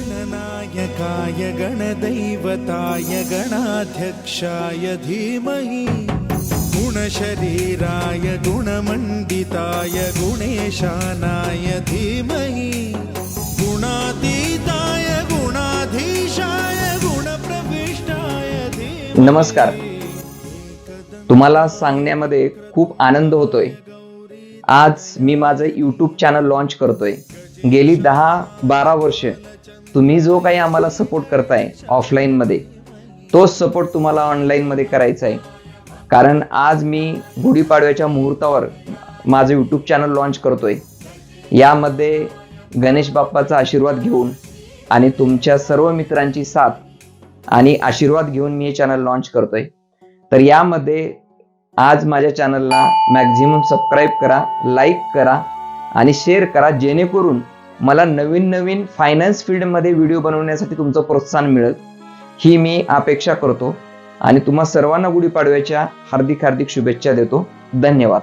गणनायकाय गणदैवताय गणाध्यक्षाय धीमहि गुणशरीराय गुणमण्डिताय गुणेशानाय धीमहि गुणातीताय गुणाधीशाय गुणप्रविष्टाय धीमहि नमस्कार तुम्हाला सांगण्यामध्ये खूप आनंद होतोय. आज मी माझं यूट्यूब चॅनल लॉन्च करतोय. गेली दहा बारा वर्ष तुम्ही जो काही आम्हाला सपोर्ट करताय ऑफलाईनमध्ये तोच सपोर्ट तुम्हाला ऑनलाईनमध्ये करायचा आहे. कारण आज मी गुढीपाडव्याच्या मुहूर्तावर माझं यूट्यूब चॅनल लॉन्च करतोय. यामध्ये गणेश बाप्पाचा आशीर्वाद घेऊन आणि तुमच्या सर्व मित्रांची साथ आणि आशीर्वाद घेऊन मी हे चॅनल लॉन्च करतोय. तर यामध्ये आज माझ्या चॅनलला मॅक्झिमम सबस्क्राईब करा लाईक करा आणि शेअर करा जेणेकरून मला नवीन नवीन फायनान्स फील्डमध्ये व्हिडिओ बनवण्यासाठी तुमचं प्रोत्साहन मिळेल. ही मी अपेक्षा करतो. आणि तुम्हा सर्वांना गुढीपाडव्याच्या हार्दिक हार्दिक शुभेच्छा देतो. धन्यवाद.